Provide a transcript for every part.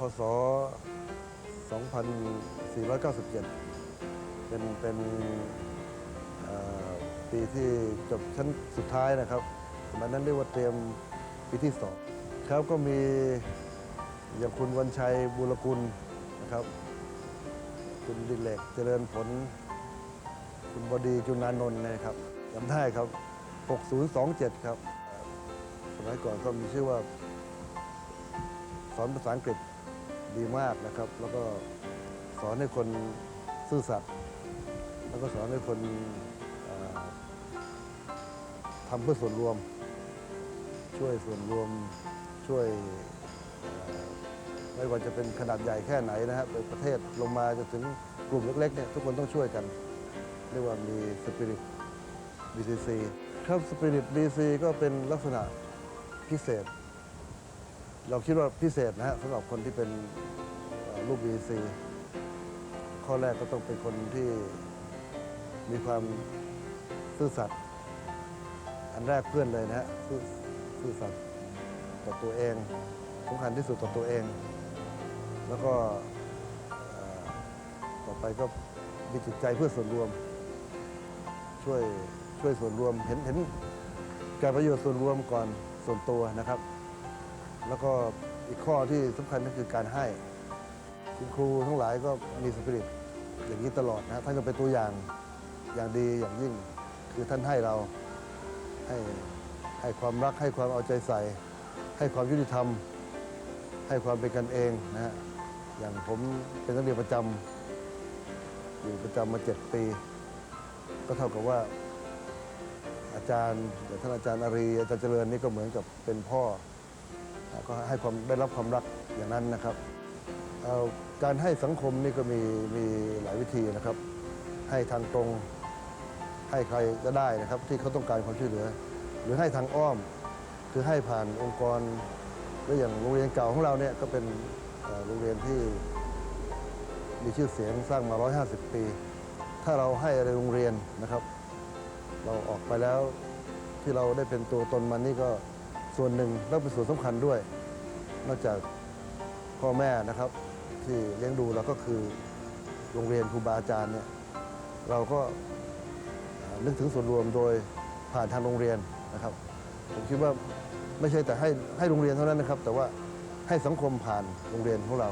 พศ 2497 เป็นเป็นปีที่จบชั้นสุดท้ายนะครับสมัยนั้นเรียกว่าเตรียมปีที่สองครับก็มีอย่างคุณวันชัยบุรกุลนะครับ คุณดิเลกเจริญผล คุณบดีจุนานนท์นะครับจำได้ครับ 6027 ครับ สมัยก่อนก็มีชื่อว่า สอนภาษาอังกฤษ ดีมากนะครับ แล้วก็สอนให้คนซื่อสัตย์แล้วก็สอนให้คนทำเพื่อส่วนรวม ช่วยส่วนรวมช่วยไม่ว่าจะเป็นขนาดใหญ่แค่ไหนนะครับในประเทศลงมาจนถึงกลุ่มเล็กๆเนี่ยทุกคนต้องช่วยกัน เรียกว่ามีสปิริต BCC ครับสปิริต BCC ก็เป็นลักษณะพิเศษ เราคิดว่าพิเศษนะฮะสำหรับคนที่เป็นลูก BCC ข้อแรกก็ต้องเป็นคนที่มีความซื่อสัตย์อันแรกเพื่อนเลยนะฮะซื่อซื่อสัตย์ต่อตัวเองสำคัญที่สุดต่อตัวเอง แล้วก็ต่อไปก็มีจิตใจเพื่อส่วนรวม ช่วยช่วยส่วนรวมเห็นเห็นการประโยชน์ส่วนรวมก่อนส่วนตัวนะครับ แล้วก็อีกข้อที่สำคัญก็คือการให้ คุณครูทั้งหลายก็มีสปิริตอย่างนี้ตลอดนะท่านก็เป็นตัวอย่างอย่างดีอย่างยิ่ง คือท่านให้เราให้ให้ความรักให้ความเอาใจใส่ ให้ความยุติธรรม ให้ความเป็นกันเองนะฮะอย่างผมเป็นนักเรียนประจำอยู่ประจำมาเจ็ดปี ก็เท่ากับว่า อาจารย์อย่างท่านอาจารย์อารีอาจารย์เจริญนี่ก็เหมือนกับเป็นพ่อ ก็ให้ความได้รับความรักอย่างนั้นนะครับการให้สังคมนี่ก็มีมีหลายวิธีนะครับ ให้ทางตรงให้ใครก็ได้นะครับ ที่เขาต้องการความช่วยเหลือ หรือให้ทางอ้อมคือให้ผ่านองค์กรหรือย่างโรงเรียนเก่าของเราเนี่ยก็เป็นโรงเรียนที่มีชื่อเสียงสร้างมา 150 ปี ถ้าเราให้อะไรโรงเรียนนะครับ เราออกไปแล้วที่เราได้เป็นตัวตนมันนี่ก็ ส่วนหนึ่งแล้วเป็นส่วนสำคัญด้วย นอกจากพ่อแม่นะครับ ที่เลี้ยงดูเราก็คือโรงเรียนครูบาอาจารย์เนี่ยเราก็นึกถึงส่วนรวมโดยผ่านทางโรงเรียนนะครับ ผมคิดว่าไม่ใช่แต่ให้ให้โรงเรียนเท่านั้นนะครับ แต่ว่าให้สังคมผ่านโรงเรียนของเรา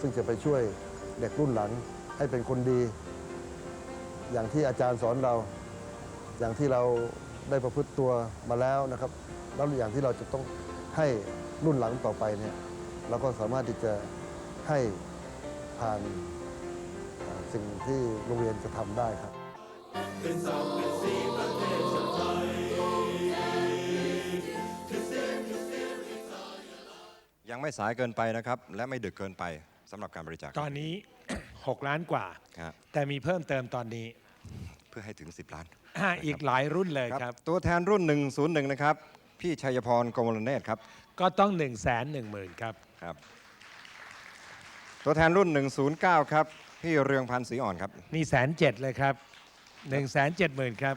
ซึ่งจะไปช่วยเด็กรุ่นหลังให้เป็นคนดี อย่างที่อาจารย์สอนเรา อย่างที่เราได้ประพฤติตัวมาแล้วนะครับ แล้วอย่างที่เราจะต้องให้รุ่นหลังต่อไปเนี่ยเราก็สามารถที่จะให้ผ่านเอ่อสิ่งที่โรงเรียนจะทำได้ครับยังไม่สายเกินไปนะครับ และไม่ดึกเกินไปสำหรับการบริจาคตอนนี้ 6 ล้านกว่าครับแต่มีเพิ่มเติมตอนนี้ เพื่อให้ถึง 10 ล้านอ่าอีกหลายรุ่นเลยครับ ตัวแทนรุ่น 101 นะครับ พี่ชัยพรกมลเนตรครับก็ต้อง 1 1 0 0 0 0 ครับ ครับ ตัวแทนรุ่น 109 ครับ พี่เรืองพันธ์ศรีอ่อนครับ นี่แสนเจ็ดเลยครับ1นึ่งแสนเจ็ดหมื่นครับ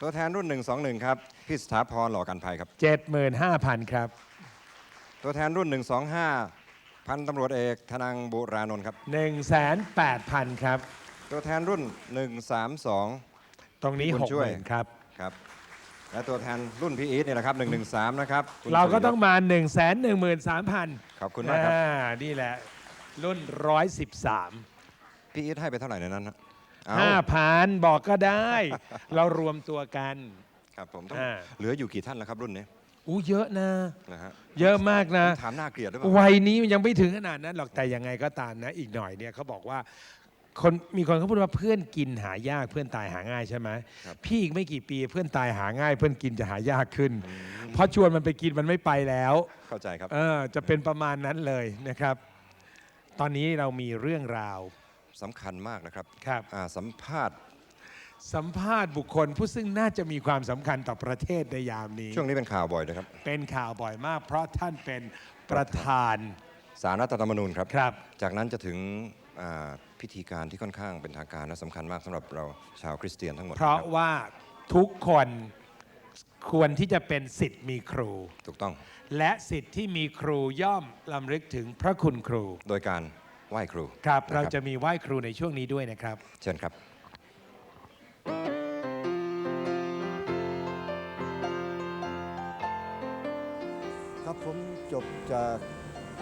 ตัวแทนรุ่น 121 ครับ พี่สถาพรหล่อกันภัยครับเจ็ดหมื่นห้าพันครับ ตัวแทนรุ่น 125 พันตำรวจเอกธนังบุรานนท์ครับ1นึ่งแสนแปดพันครับ ตัวแทนรุ่น 132 ตรงนี้ คุณหกช่หวยมื่นครับ ครับ และตัวแทนรุ่นพี่อีทเนี่ยนะครับ 113 นะครับคุณเราก็สุริยศต้องมา1นึ่งแสนหนึ่งหมื่นสามพันขอบคุณมากครับ นี่แหละ รุ่นร้อยสิบสามพี่อีทให้ไปเท่าไหร่ในนั้นนะเอห้าพันบอกก็ได้ เรารวมตัวกัน ครับผมต้องอ่า เหลืออยู่กี่ท่านแล้วครับรุ่นนี้อู้เยอะนะ นะฮะเยอะมากนะ ถามน่าเกลียดหรือเปล่าวัยนี้มันยังไม่ถึงขนาดนั้นหรอกแต่ยังไงก็ตามนะ อีกหน่อยเนี่ยเขาบอกว่า คนมีคนเขาพูดว่าเพื่อนกินหายากเพื่อนตายหาง่ายใช่ไหมครับพี่อีกไม่กี่ปีเพื่อนตายหาง่าย เพื่อนกินจะหายากขึ้น เพราะชวนมันไปกินมันไม่ไปแล้ว เข้าใจครับเออจะเป็นประมาณนั้นเลยนะครับ ตอนนี้เรามีเรื่องราวสำคัญมากนะครับครับอ่าสัมภาษณ์สัมภาษณ์บุคคลผู้ซึ่งน่าจะมีความสำคัญต่อประเทศในยามนี้ ช่วงนี้เป็นข่าวบ่อยนะครับ เป็นข่าวบ่อยมาก เพราะท่านเป็นประธานสารรัฐธรรมนูญครับครับ จากนั้นจะถึงอ่า พิธีการที่ค่อนข้างเป็นทางการและสำคัญมากสำหรับเราชาวคริสเตียนทั้งหมดเพราะคบว่าทุกคนควรที่จะเป็นสิทธิ์มีครู ถูกต้อง และสิทธิ์ที่มีครูย่อมลำลึกถึงพระคุณครู โดยการไหว้ครูครับนเราจะมีไหว้ครูในช่วงนี้ด้วยนะครับ เชิญครับครับผมจบจาก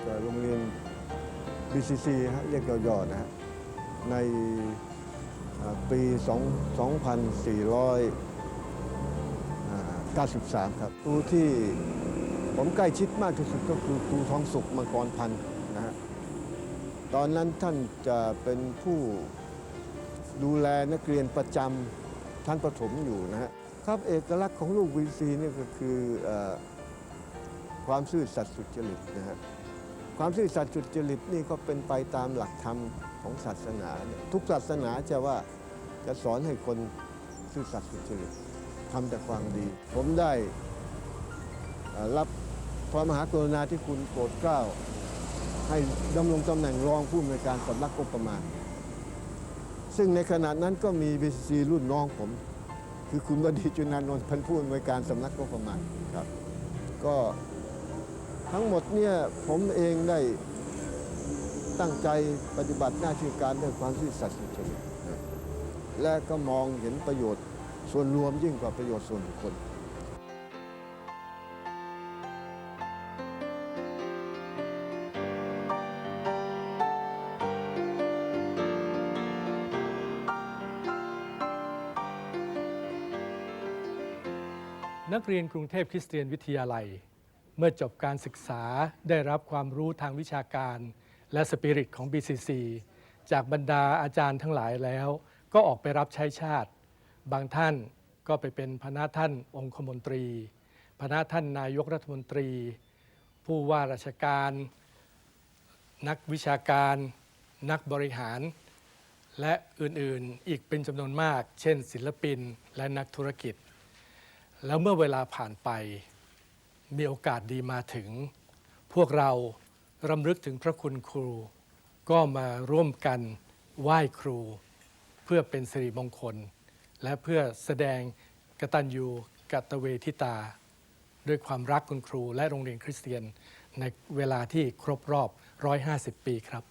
จากโรงเรียน BCC ฮะเรียกย่อๆนะฮะ ในอ่าปี 2493 ครับครูที่ผมใกล้ชิดมากที่สุดก็คือครูทองสุขมังกรพันธ์นะฮะตอนนั้นท่านจะเป็นผู้ดูแลนักเรียนประจำท่านประถมอยู่นะฮะครับเอกลักษณ์ของลูก VC นี่ก็คืออความซื่อสัตย์สุจริตนะฮะความซื่อสัตย์สุจริตนี่ก็เป็นไปตามหลักธรรม ของศาสนา ทุกศาสนาจะว่าจะสอนให้คนซื่อสัตย์สุจริตทำแต่ความดี ผมได้รับพระมหากรุณาธิคุณโปรดเกล้า ให้ดำรงตำแหน่งรองผู้อำนวยการสำนักงบประมาณ ซึ่งในขณะนั้นก็มีบีซีรุ่นน้องผม คือคุณบดีจุนานนท์พันผู้อำนวยการสำนักงบประมาณครับ ก็ทั้งหมดเนี่ยผมเองได้ ตั้งใจปฏิบัติหน้าที่การด้วยความซื่อสัตย์สุจริตและก็มองเห็นประโยชน์ส่วนรวมยิ่งกว่าประโยชน์ส่วนบุคคลนักเรียนกรุงเทพคริสเตียนวิทยาลัย เมื่อจบการศึกษาได้รับความรู้ทางวิชาการ และสปิริตของ BCC จากบรรดาอาจารย์ทั้งหลายแล้ว ก็ออกไปรับใช้ชาติ บางท่านก็ไปเป็นพระท่านองคมนตรีพระท่านนายกรัฐมนตรี ผู้ว่าราชการ นักวิชาการ นักบริหาร และอื่นๆอีกเป็นจำนวนมาก เช่น ศิลปินและนักธุรกิจ แล้วเมื่อเวลาผ่านไปมีโอกาสดีมาถึง พวกเรา รำลึกถึงพระคุณครู ก็มาร่วมกันไหว้ครู เพื่อเป็นสิริมงคล และเพื่อแสดงกตัญญูกตเวทิตา ด้วยความรักคุณครูและโรงเรียนคริสเตียนในเวลาที่ครบรอบ 150 ปีครับ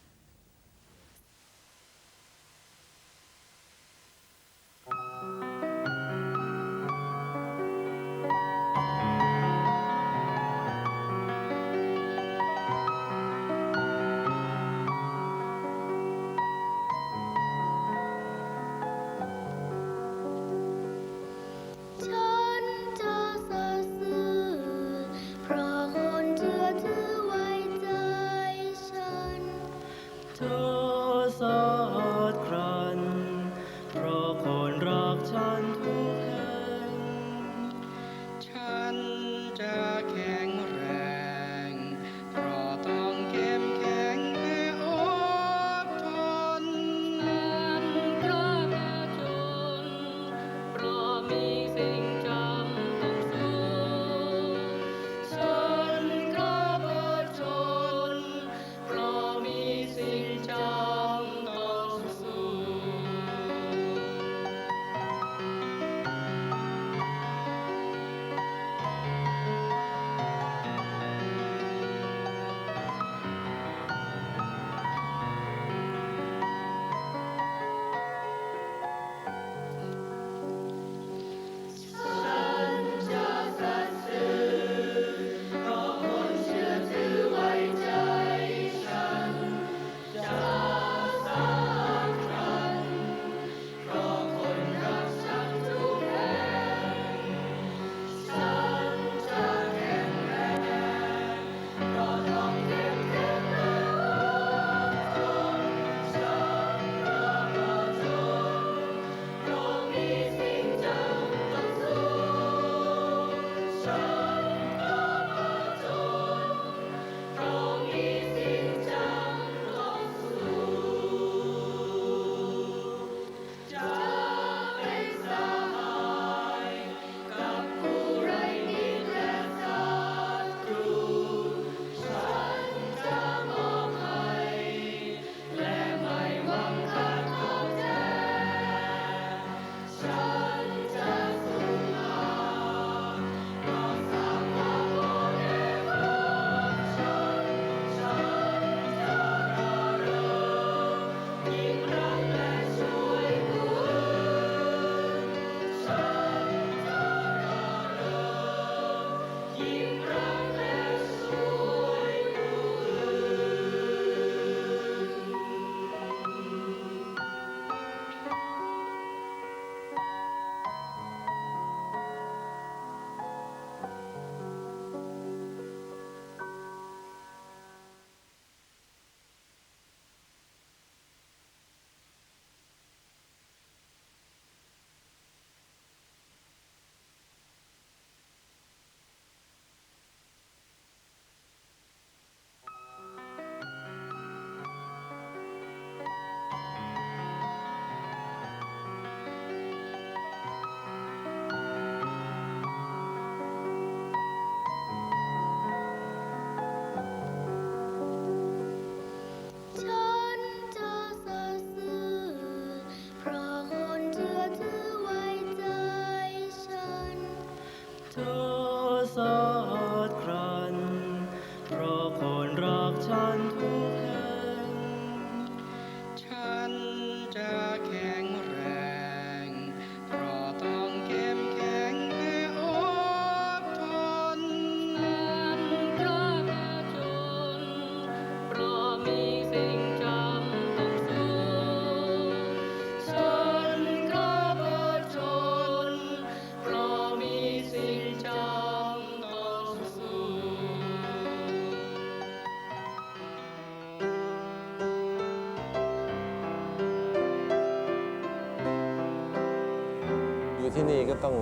อยู่ที่นี่ก็ต้อง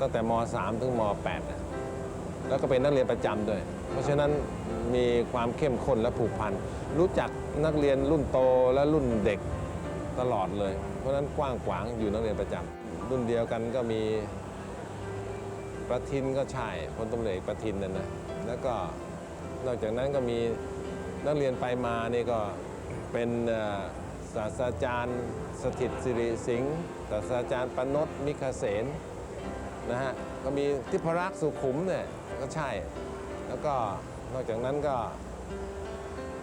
ตั้งแต่ม .3 ถึงม .8 นะแล้วก็เป็นนักเรียนประจำด้วย เพราะฉะนั้นมีความเข้มข้นและผูกพัน รู้จักนักเรียนรุ่นโตและรุ่นเด็กตลอดเลย เพราะฉะนั้นกว้างขวางอยู่นักเรียนประจำรุ่นเดียวกันก็มีประทินก็ใช่พลตำรวจเอกประทินนั่นนะแล้วก็นอกจากนั้นก็มีนักเรียนไปมานี่ก็เป็น ศาสตราจารย์สถิตสิริสิงห์ศาสตราจารย์ปนดมิคเสนนะฮะก็มีทิพรักษ์สุขุมเนี่ยก็ใช่ แล้วก็นอกจากนั้นก็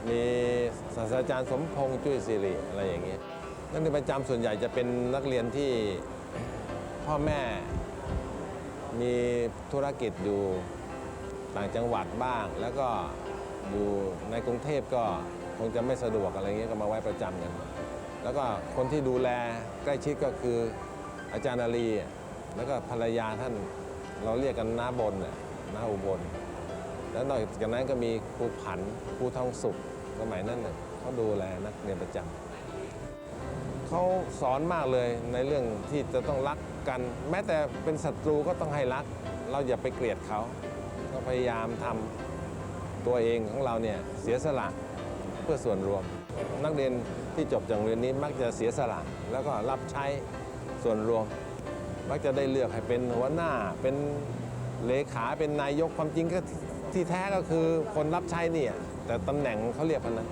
มีศาสตราจารย์สมพงษ์จุ้ยสิริอะไรอย่างเงี้ยนักเรียนประจำส่วนใหญ่จะเป็นนักเรียนที่พ่อแม่มีธุรกิจอยู่ต่างจังหวัดบ้าง แล้วก็อยู่ในกรุงเทพก็ งจะไม่สะดวกอะไรเงี้ยก็มาไว้ประจำกันแล้วก็คนที่ดูแลใกล้ชิดก็คืออาจารย์นาลีแล้วก็ภรรยาท่านเราเรียกกันน้าบนน่ะน้าอุบล แล้วนอกจากนั้นก็มีครูผันครูทองสุขสมัยนั้นน่ะเขาดูแลนักเรียนประจำเขาสอนมากเลยในเรื่องที่จะต้องรักกัน แม้แต่เป็นศัตรูก็ต้องให้รัก เราอย่าไปเกลียดเขาก็พยายามทำตัวเองของเราเนี่ยเสียสละ เพื่อส่วนรวม นักเรียนที่จบจากโรงเรียนนี้มักจะเสียสละแล้วก็รับใช้ส่วนรวม มักจะได้เลือกให้เป็นหัวหน้าเป็นเลขาเป็นนายกความจริงก็ที่แท้ก็คือคนรับใช้เนี่ยแต่ตำแหน่งเขาเรียกพันนั้น